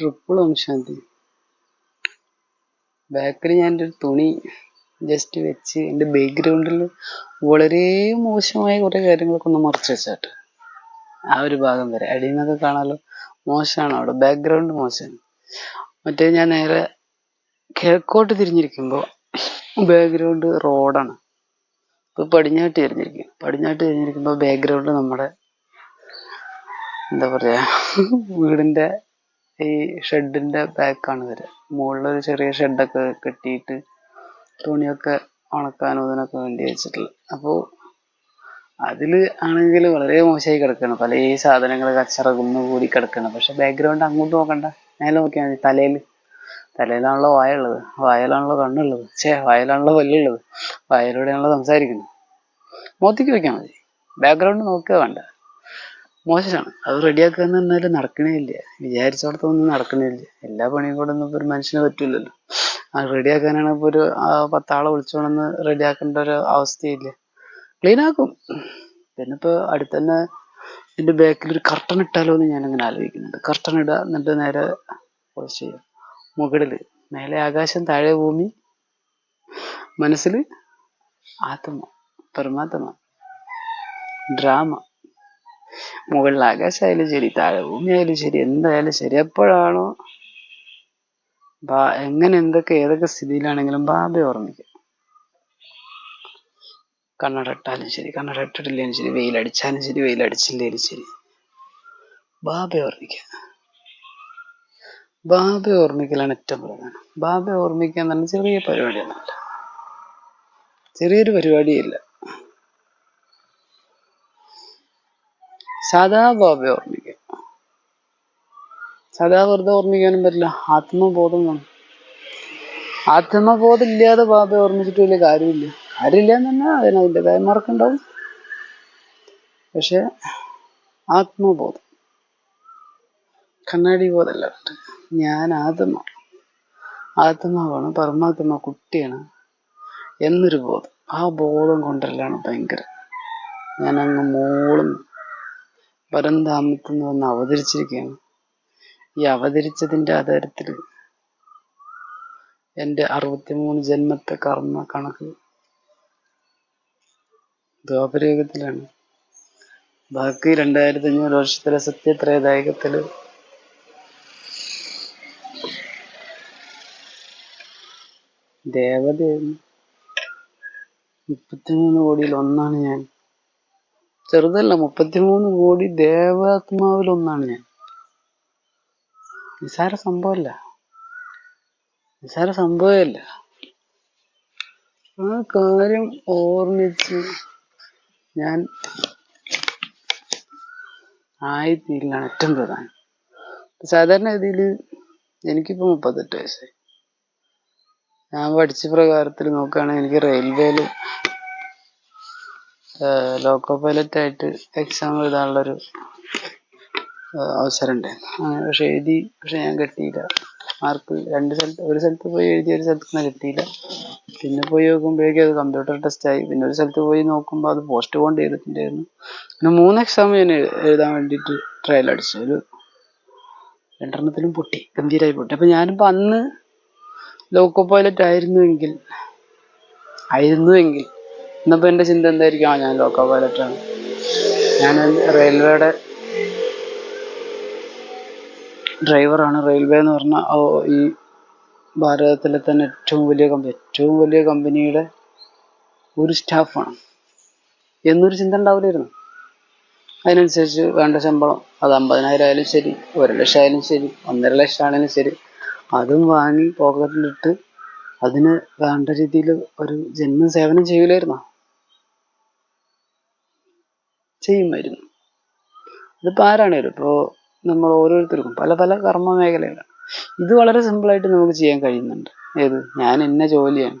Triple ശാന്തി ബാക്കിൽ ഞാൻ ഒരു തുണി ജസ്റ്റ് വെച്ച് എന്റെ ബാക്ക്ഗ്രൗണ്ടിൽ വളരെ മോശമായ കുറേ കാര്യങ്ങളൊക്കെ ഒന്ന് മറച്ച് വെച്ചാട്ട്. ആ ഒരു ഭാഗം വരെ. അടിയിൽ നിന്നൊക്കെ കാണാമല്ലോ മോശമാണ് അവിടെ ബാക്ക്ഗ്രൗണ്ട് മോശമാണ് മറ്റേ ഞാൻ നേരെ കിഴക്കോട്ട് തിരിഞ്ഞിരിക്കുമ്പോൾ ബാക്ക്ഗ്രൗണ്ട് റോഡാണ് ഇപ്പോൾ പടിഞ്ഞാട്ട് തിരിഞ്ഞിരിക്കും. പടിഞ്ഞാട്ട് തിരിഞ്ഞിരിക്കുമ്പോൾ ബാക്ക്ഗ്രൗണ്ട് നമ്മുടെ എന്താ പറയാ? വീടിന്റെ ഈ ഷെഡിന്റെ ബാക്കാണ് വരിക മുകളിലൊരു ചെറിയ ഷെഡൊക്കെ കെട്ടിയിട്ട് തുണിയൊക്കെ ഉണക്കാനും ഇതിനൊക്കെ വേണ്ടി വെച്ചിട്ടുള്ളത്. അപ്പോൾ അതിൽ ആണെങ്കിൽ വളരെ മോശമായി കിടക്കുകയാണ് പല ഈ സാധനങ്ങൾ കച്ചറ കുന്നുകൂടി കിടക്കുകയാണ് പക്ഷെ ബാക്ക്ഗ്രൗണ്ട് അങ്ങോട്ട് നോക്കണ്ട. മേലെ നോക്കിയാൽ മതി. തലയിൽ തലയിലാണല്ലോ വായുള്ളത്. വായലാണല്ലോ കണ്ണുള്ളത്. ഛേ വായലാണല്ലോ പല്ലുള്ളത്. വായലൂടെയാണല്ലോ സംസാരിക്കുന്നത്. മുഖത്തേക്ക് വെക്കാൻ മതി. ബാക്ക്ഗ്രൗണ്ട് നോക്കുക വേണ്ട. മോശമാണ് അത് റെഡിയാക്കുക എന്ന് പറഞ്ഞാൽ നടക്കണേ ഇല്ല വിചാരിച്ചോടത്തൊന്നും നടക്കണേ ഇല്ല എല്ലാ പണിയും കൂടെ ഒന്നും ഒരു മനുഷ്യന് പറ്റില്ലല്ലോ അത് റെഡിയാക്കാനാണ് ഇപ്പോൾ ഒരു ആ, പത്താളെ വിളിച്ചോണെന്ന് റെഡിയാക്കേണ്ട ഒരു അവസ്ഥയില്ല. ക്ലീൻ ആക്കും. പിന്നെ ഇപ്പൊ അടുത്തന്നെ ഇതിന്റെ ബാക്കിൽ ഒരു കർട്ടൻ ഇട്ടാലോ എന്ന് അങ്ങനെ ആലോചിക്കുന്നുണ്ട്. കർട്ടൻ ഇടുക എന്നിട്ട് നേരെ പോസ്റ്റ് ചെയ്യാം. മുകളിൽ മേലെ ആകാശം താഴെ ഭൂമി മനസ്സിൽ ആത്മ പരമാത്മ ഡ്രാമ. മുകളിൽ ആകാശമായാലും ശരി താഴെ ഭൂമിയായാലും ശരി എന്തായാലും ശരി എപ്പോഴാണോ? ബാ എങ്ങനെ എന്തൊക്കെ ഏതൊക്കെ സ്ഥിതിയിലാണെങ്കിലും ബാബയെ ഓർമ്മിക്കുക. കണ്ണടട്ടാലും ശരി കണ്ണടട്ടിട്ടില്ലെങ്കിലും ശരി വെയിലടിച്ചാലും ശരി വെയിലടിച്ചില്ലേലും ശരി. ബാബയെ ഓർമ്മിക്കുക. ബാബയെ ഓർമ്മിക്കലാണ് ഏറ്റവും പ്രധാനം. ബാബയെ ഓർമ്മിക്കുക എന്ന് പറഞ്ഞാൽ ചെറിയ പരിപാടിയൊന്നുമല്ല. ചെറിയൊരു പരിപാടിയില്ല. സദാ ബാബയെ ഓർമ്മിക്കുക. സദാ വെറുതെ ഓർമ്മിക്കാനും പറ്റില്ല. ആത്മബോധം വേണം. ആത്മബോധം ഇല്ലാതെ ബാബയെ ഓർമ്മിച്ചിട്ട് വലിയ കാര്യമില്ല. കാര്യമില്ല എന്ന് തന്നെ അതിന് അതിന്റെതായ മാർക്കുണ്ടാവും. പക്ഷെ ആത്മബോധം. കണ്ണാടി ബോധമല്ല. ഞാൻ ആത്മ. ആത്മാവാണ് പരമാത്മ കുട്ടിയാണ് എന്നൊരു ബോധം. ആ ബോധം കൊണ്ടല്ലാണ് ഭയങ്കര. ഞാൻ അങ്ങ് മോളും പരന്താമത്തിൽ നിന്ന് വന്ന് അവതരിച്ചിരിക്കുകയാണ്. ഈ അവതരിച്ചതിന്റെ ആധാരത്തിൽ എന്റെ അറുപത്തിമൂന്ന് ജന്മത്തെ കർമ്മ കണക്ക് ദ്വാപരയുഗത്തിലാണ്. ബാക്കി രണ്ടായിരത്തി അഞ്ഞൂറ് വർഷത്തിലെ സത്യത്രയദായകത്തിൽ ദേവതയായിരുന്നു. മുപ്പത്തിമൂന്ന് കോടിയിൽ ഒന്നാണ് ഞാൻ. ചെറുതല്ല മുപ്പത്തിമൂന്ന് കോടി ദേവാത്മാവിൽ ഒന്നാണ് ഞാൻ. നിസാര സംഭവമല്ല നിസാര സംഭവമല്ല ആ കാര്യം ഓർമ്മിച്ച് ഞാൻ ആയിത്തീരലാണ് ഏറ്റവും പ്രധാനം. സാധാരണ ഗതിയിൽ എനിക്കിപ്പോൾ മുപ്പത്തെട്ട് വയസ്സായി. ഞാൻ പഠിച്ച പ്രകാരത്തിൽ നോക്കുകയാണെങ്കിൽ എനിക്ക് റെയിൽവേയിൽ ലോക്കോ പൈലറ്റ് ആയിട്ട് എക്സാം എഴുതാനുള്ളൊരു ആഹ് അവസരം ഉണ്ടായിരുന്നു അങ്ങനെ പക്ഷെ എഴുതി പക്ഷെ ഞാൻ കിട്ടിയില്ല. മാർക്ക് രണ്ട് സ്ഥലത്ത് ഒരു സ്ഥലത്ത് പോയി എഴുതി ഒരു സ്ഥലത്ത് നിന്ന് കിട്ടിയില്ല. പിന്നെ പോയി നോക്കുമ്പോഴേക്കും അത് കമ്പ്യൂട്ടർ ടെസ്റ്റ് ആയി. പിന്നെ ഒരു സ്ഥലത്ത് പോയി നോക്കുമ്പോൾ അത് പോസ്റ്റ് പോണ്ട് ചെയ്തിട്ടുണ്ടായിരുന്നു. പിന്നെ മൂന്ന് എക്സാം ഞാൻ എഴുതാൻ വേണ്ടിയിട്ട് ട്രയൽ അടിച്ചു. ഒരു രണ്ടെണ്ണത്തിലും പൊട്ടി ഗംഭീരമായി പൊട്ടി. അപ്പൊ ഞാനിപ്പോ അന്ന് ലോക്കോ പൈലറ്റ് ആയിരുന്നുവെങ്കിൽ ആയിരുന്നുവെങ്കിൽ ഇന്നിപ്പോ എന്റെ ചിന്ത എന്തായിരിക്കും? ആ ഞാൻ ലോക്കോ പൈലറ്റ് ആണ് ഞാൻ റെയിൽവേയുടെ ഡ്രൈവറാണ്. റെയിൽവേ എന്ന് പറഞ്ഞാൽ ഈ ഭാരതത്തിലെ തന്നെ ഏറ്റവും വലിയ കമ്പനി ഏറ്റവും വലിയ കമ്പനിയുടെ ഒരു സ്റ്റാഫാണ്. എന്നൊരു ചിന്ത ഉണ്ടാവില്ലായിരുന്നു. അതിനനുസരിച്ച് വേണ്ട ശമ്പളം അത് അമ്പതിനായിരം ആയാലും ശരി ഒരു ലക്ഷം ആയാലും ശരി ഒന്നര ലക്ഷം ആണെങ്കിലും ശരി അതും വാങ്ങി പോക്കറ്റിലിട്ട് അതിന് വേണ്ട രീതിയിൽ ഒരു ജന്മ സേവനം ചെയ്യൂലായിരുന്നോ? ചെയ്യുമായിരുന്നു ഇതിപ്പോ ആരാണേലും ഇപ്പോ നമ്മൾ ഓരോരുത്തർക്കും പല പല കർമ്മ മേഖലകളാണ് ഇത് വളരെ സിമ്പിൾ ആയിട്ട് നമുക്ക് ചെയ്യാൻ കഴിയുന്നുണ്ട്. ഏത്? ഞാൻ എന്ന ജോലിയാണ്.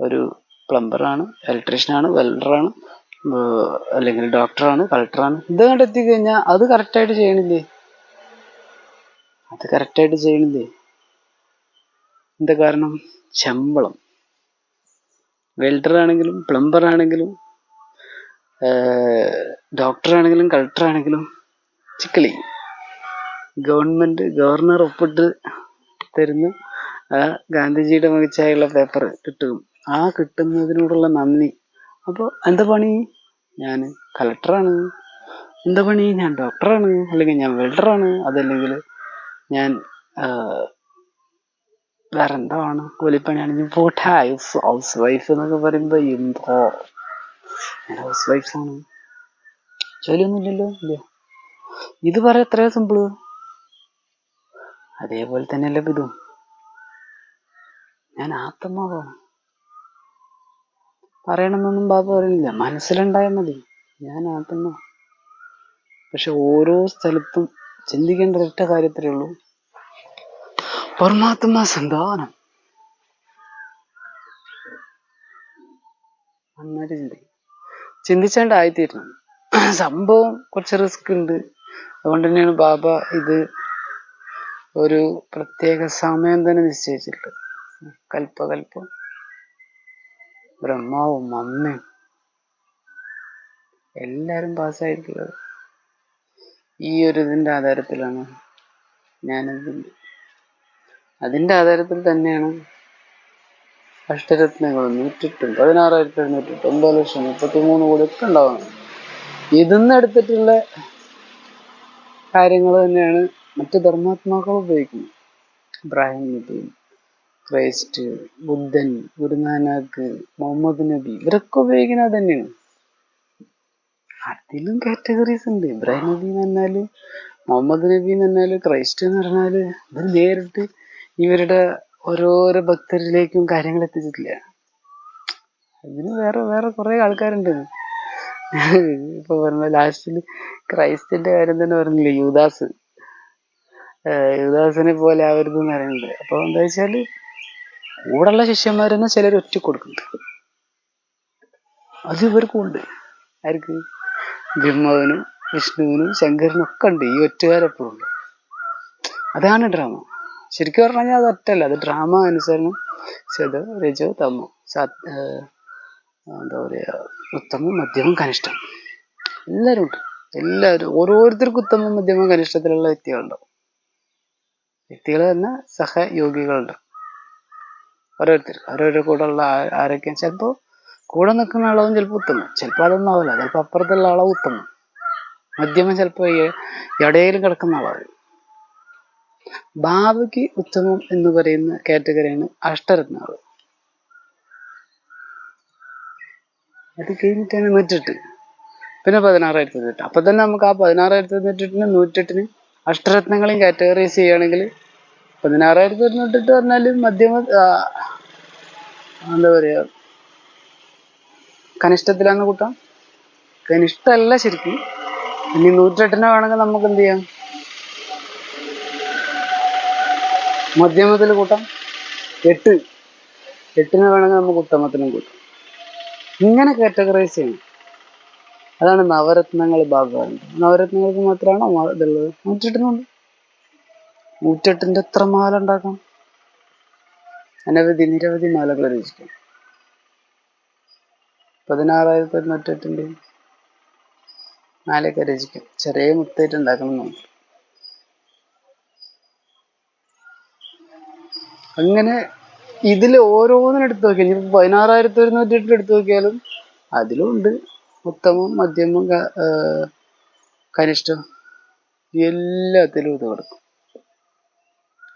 ഒരു പ്ലംബറാണ് ഇലക്ട്രീഷ്യനാണ് വെൽഡറാണ് അല്ലെങ്കിൽ ഡോക്ടറാണ് കളക്ടറാണ് ഇത് കണ്ട് എത്തിക്കഴിഞ്ഞാൽ അത് കറക്റ്റായിട്ട് ചെയ്യണില്ലേ? അത് കറക്റ്റായിട്ട് ചെയ്യണില്ലേ? എന്താ കാരണം? ശമ്പളം. വെൽഡർ ആണെങ്കിലും പ്ലംബർ ആണെങ്കിലും കളക്ടർ ആണെങ്കിലും ചിക്കലി. ഗവൺമെന്റ് ഗവർണർ ഒപ്പിട്ട് തരുന്ന ആ ഗാന്ധിജിയുടെ മികച്ചായുള്ള പേപ്പർ കിട്ടും. ആ കിട്ടുന്നതിനോടുള്ള നന്ദി. അപ്പോൾ എന്താ പണി? ഞാൻ കളക്ടറാണ്. എന്താ പണി? ഞാൻ ഡോക്ടറാണ്. അല്ലെങ്കിൽ ഞാൻ വെൽഡറാണ്. അതല്ലെങ്കിൽ ഞാൻ വേറെന്താണ്? കൂലിപ്പണിയാണ് ഹൗസ് വൈഫ് എന്നൊക്കെ പറയുമ്പോ എന്തോ ഹൗസ് വൈഫാണ് ജോലിയൊന്നുമില്ലല്ലോ ഇല്ല? ഇത് പറയാ എത്ര സിമ്പിൾ? അതേപോലെ തന്നെയല്ലേ ഇതും ഞാൻ ആത്മാവാണ് പറയണമെന്നൊന്നും ബാബ പറയുന്നില്ല മനസ്സിലുണ്ടായാൽ മതി. ഞാൻ ആത്മ പക്ഷെ ഓരോ സ്ഥലത്തും ചിന്തിക്കേണ്ട ഒരൊറ്റ കാര്യത്തിലേ ഉള്ളൂ. പരമാത്മ സന്താനം. നന്നായിട്ട് ചിന്തിക്കും ചിന്തിച്ചാണ്ട് ആയിത്തീരണം സംഭവം കുറച്ച് റിസ്ക് ഉണ്ട്. അതുകൊണ്ട് തന്നെയാണ് ബാബ ഇത് ഒരു പ്രത്യേക സമയം തന്നെ നിശ്ചയിച്ചിട്ടുള്ളത്. കൽപ്പകൽപ്പം ബ്രഹ്മാവും അമ്മയും എല്ലാരും പാസ്സായിട്ടുള്ളത് ഈ ഒരു ഇതിന്റെ ആധാരത്തിലാണ് ഞാനിത് അതിന്റെ ആധാരത്തിൽ തന്നെയാണ് അഷ്ടരത്നങ്ങൾ നൂറ്റിട്ടും പതിനാറായിരത്തി എഴുന്നൂറ്റെട്ട് ഒമ്പത് ലക്ഷം മുപ്പത്തി മൂന്ന് കോടി ഒക്കെ ഉണ്ടാവണം ഇതിന്ന് എടുത്തിട്ടുള്ള കാര്യങ്ങൾ തന്നെയാണ് മറ്റ് ധർമാത്മാക്കൾ ഉപയോഗിക്കുന്നത്. ഇബ്രാഹിം നബി ക്രൈസ്റ്റ് ബുദ്ധൻ ഗുരുനാനാക്ക് മുഹമ്മദ് നബി ഇവരൊക്കെ ഉപയോഗിക്കുന്നത് തന്നെയാണ് അതിലും കാറ്റഗറീസ് ഉണ്ട്. ഇബ്രാഹിം നബി എന്ന് പറഞ്ഞാൽ മുഹമ്മദ് നബി എന്ന് പറഞ്ഞാൽ ക്രൈസ്റ്റ് എന്ന് പറഞ്ഞാൽ ഇവർ നേരിട്ട് ഇവരുടെ ഓരോരോ ഭക്തരിലേക്കും കാര്യങ്ങൾ എത്തിച്ചിട്ടില്ല. അതിന് വേറെ വേറെ കുറെ ആൾക്കാരുണ്ട്. ഇപ്പൊ പറഞ്ഞ ലാസ്റ്റിൽ ക്രൈസ്റ്റിന്റെ കാര്യം തന്നെ പറഞ്ഞില്ലേ യൂദാസ്. യുദാസിനെ പോലെ ആവരുത് എന്ന് പറയുന്നുണ്ട്. അപ്പൊ എന്താ വെച്ചാൽ കൂടെയുള്ള ശിഷ്യന്മാരെന്ന് ചിലർ ഒറ്റ കൊടുക്കുന്നുണ്ട്. അത് ഇവർക്കും ഉണ്ട്. ആർക്ക്? ബ്രഹ്മാവിനും വിഷ്ണുവിനും ശങ്കരനും ഒക്കെ ഉണ്ട്. ഈ ഒറ്റകാരെപ്പോഴും ഉണ്ട്. അതാണ് ഡ്രാമ. ശരിക്കും പറഞ്ഞു കഴിഞ്ഞാൽ അത് ഒറ്റല്ല അത് ഡ്രാമ അനുസരണം ശത രജോ തമോ സത് എന്താ പറയാ ഉത്തമം മധ്യമം കനിഷ്ഠം. എല്ലാവരും ഉണ്ട്. എല്ലാവരും ഓരോരുത്തർക്കും ഉത്തമം മധ്യമം കനിഷ്ഠത്തിലുള്ള വ്യക്തികളുണ്ടാവും വ്യക്തികൾ തന്നെ സഹയോഗികളുണ്ട് ഓരോരുത്തർ ഓരോരോ കൂടെ ഉള്ള ആരൊക്കെ ചിലപ്പോ കൂടെ നിൽക്കുന്ന ആളാവും ചിലപ്പോ ഉത്തമം. ചിലപ്പോ അതൊന്നും ആവില്ല. ചിലപ്പോ അപ്പുറത്തുള്ള ആളാവും ഉത്തമം. മധ്യമം ചിലപ്പോ ഈ- ഇടയിൽ കിടക്കുന്ന ആളാവും. ബാബയ്ക്ക് ഉത്തമം എന്ന് പറയുന്ന കാറ്റഗറിയാണ് അഷ്ടരത്നാവ്. അത് കഴിഞ്ഞിട്ടാണ് നൂറ്റെട്ട്. പിന്നെ പതിനാറായിരത്തി തൊണ്ണൂറ്റെട്ട് അപ്പൊ തന്നെ നമുക്ക് ആ പതിനാറായിരത്തി തൊണ്ണൂറ്റെട്ടിന് നൂറ്റെട്ടിന് അഷ്ടരത്നങ്ങളെയും കാറ്റഗറൈസ് ചെയ്യുകയാണെങ്കിൽ പതിനാറായിരത്തി തൊണ്ണൂറ്റെട്ട് പറഞ്ഞാൽ മധ്യമ എന്താ പറയാ കനിഷ്ഠത്തിലാന്ന് കൂട്ടാം. കനിഷ്ഠല്ല ശരിക്കും. ഇനി നൂറ്റെട്ടിനെ വേണമെങ്കിൽ നമുക്ക് എന്ത് ചെയ്യാം? മധ്യമത്തിൽ കൂട്ടാം എട്ട്. എട്ടിന് വേണമെങ്കിൽ നമുക്ക് ഉത്തമത്തിനും കൂട്ടാം. ഇങ്ങനെ കാറ്റഗറൈസ് ചെയ്യണം. അതാണ് നവരത്നങ്ങൾ ഭാഗമാണ് നവരത്നങ്ങൾക്ക് മാത്രമാണോ ഇതുള്ളത്? നൂറ്റെട്ടിനുണ്ട്. നൂറ്റെട്ടിന്റെ എത്ര മാല ഉണ്ടാക്കാം അനവധി നിരവധി മാലകൾ രചിക്കാം പതിനാറായിരത്തി തൊണ്ണൂറ്റെട്ടിന്റെ മാലയൊക്കെ രചിക്കാം ചെറിയ മുത്തായിട്ട് ഉണ്ടാക്കണം നമുക്ക് അങ്ങനെ ഇതിൽ ഓരോന്നിനും എടുത്തു നോക്കിയാൽ ഇനി പതിനാറായിരത്തി ഒരുന്നൂറ്റി എടുത്തു നോക്കിയാലും അതിലും ഉണ്ട് ഉത്തമം മധ്യമം കനിഷ്ഠം എല്ലാത്തിലും ഇത് കിടക്കും.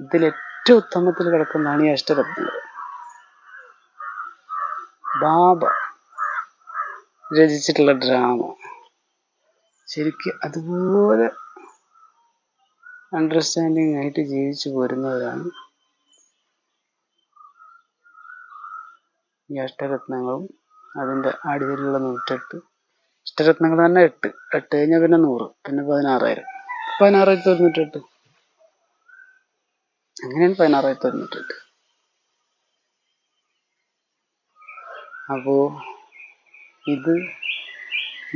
ഇതിൽ ഏറ്റവും ഉത്തമത്തിൽ കിടക്കുന്നതാണ് ഈ അഷ്ടരത്നങ്ങൾ ബാബ രചിച്ചിട്ടുള്ള ഡ്രാമ. ശരിക്ക് അതുപോലെ അണ്ടർസ്റ്റാൻഡിങ് ആയിട്ട് ജീവിച്ചു പോരുന്നവരാണ് ഈ അഷ്ടരത്നങ്ങളും അതിന്റെ അടിയിലുള്ള നൂറ്റെട്ട് അഷ്ടരത്നങ്ങൾ തന്നെ എട്ട്. എട്ട് കഴിഞ്ഞാൽ പിന്നെ നൂറ് പിന്നെ പതിനാറായിരം. പതിനാറായിരത്തി തൊണ്ണൂറ്റെട്ട് അങ്ങനെയാണ് പതിനാറായിരത്തി തൊണ്ണൂറ്റെട്ട് അപ്പോ ഇത്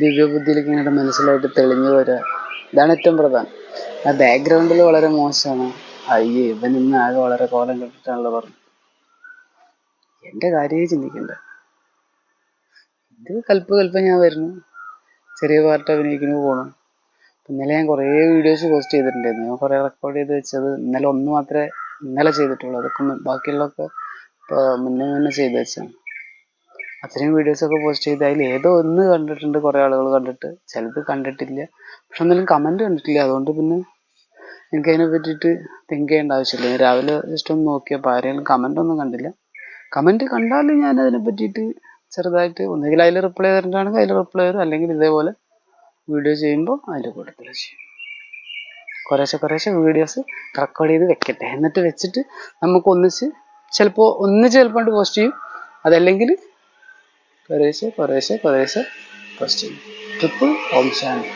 ദിവ്യബുദ്ധിയിലേക്ക് ഇങ്ങനെ മനസ്സിലായിട്ട് തെളിഞ്ഞു വരിക ഇതാണ് ഏറ്റവും പ്രധാനം. ആ ബാക്ക്ഗ്രൗണ്ടിൽ വളരെ മോശമാണ്. അയ്യേ ഇവൻ ഇന്ന് ആകെ വളരെ കോലം കെട്ടിട്ടാണല്ലോ പറഞ്ഞു എന്റെ കാര്യമേ ചിന്തിക്കണ്ട. ഇത് കൽപ്പ് കൽപ്പ് ഞാൻ വരുന്നു. ചെറിയ പാർട്ട് അഭിനയിക്കുന്നു പോണു. ഇന്നലെ ഞാൻ കുറേ വീഡിയോസ് പോസ്റ്റ് ചെയ്തിട്ടുണ്ടായിരുന്നു. ഞാൻ കുറേ റെക്കോർഡ് ചെയ്ത് വെച്ചത് ഇന്നലെ ഒന്ന് മാത്രമേ ഇന്നലെ ചെയ്തിട്ടുള്ളൂ. അതൊക്കെ ബാക്കിയുള്ളതൊക്കെ മുന്നേ മുന്നേ ചെയ്ത് വെച്ചാണ് അത്രയും വീഡിയോസൊക്കെ പോസ്റ്റ് ചെയ്ത് അതിൽ ഏതോ ഒന്ന് കണ്ടിട്ടുണ്ട് കുറേ ആളുകൾ കണ്ടിട്ട്. ചിലത് കണ്ടിട്ടില്ല. പക്ഷെ എന്തെങ്കിലും കമന്റ് കണ്ടിട്ടില്ല. അതുകൊണ്ട് പിന്നെ എനിക്ക് അതിനെ പറ്റിയിട്ട് തിങ്ക് ചെയ്യേണ്ട ആവശ്യമില്ല. രാവിലെ ജസ്റ്റ് ഒന്ന് നോക്കിയപ്പോൾ ആരെങ്കിലും കമന്റ് ഒന്നും കണ്ടില്ല. കമന്റ് കണ്ടാൽ ഞാൻ അതിനെ പറ്റിയിട്ട് ചെറുതായിട്ട് ഒന്നുകിൽ അതിൽ റിപ്ലൈ തരേണ്ടതാണെങ്കിൽ അതിൽ റിപ്ലൈ തരും. അല്ലെങ്കിൽ ഇതേപോലെ വീഡിയോ ചെയ്യുമ്പോൾ അതിന്റെ കൂട്ടത്തിൽ ചെയ്യും. കുറേശ്ശെ കുറേശ്ശെ വീഡിയോസ് റെക്കോർഡ് ചെയ്ത് വെക്കട്ടെ. എന്നിട്ട് വെച്ചിട്ട് നമുക്ക് ഒന്നിച്ച് ചിലപ്പോൾ ഒന്നിച്ച് ചിലപ്പോൾ പോസ്റ്റ് ചെയ്യും. അതല്ലെങ്കിൽ കുറേശ്ശെ കുറേശ്ശെ കുറേശ്ശെ പോസ്റ്റ് ചെയ്യും. ട്രിപ്പിൾ ഓം ശാന്തി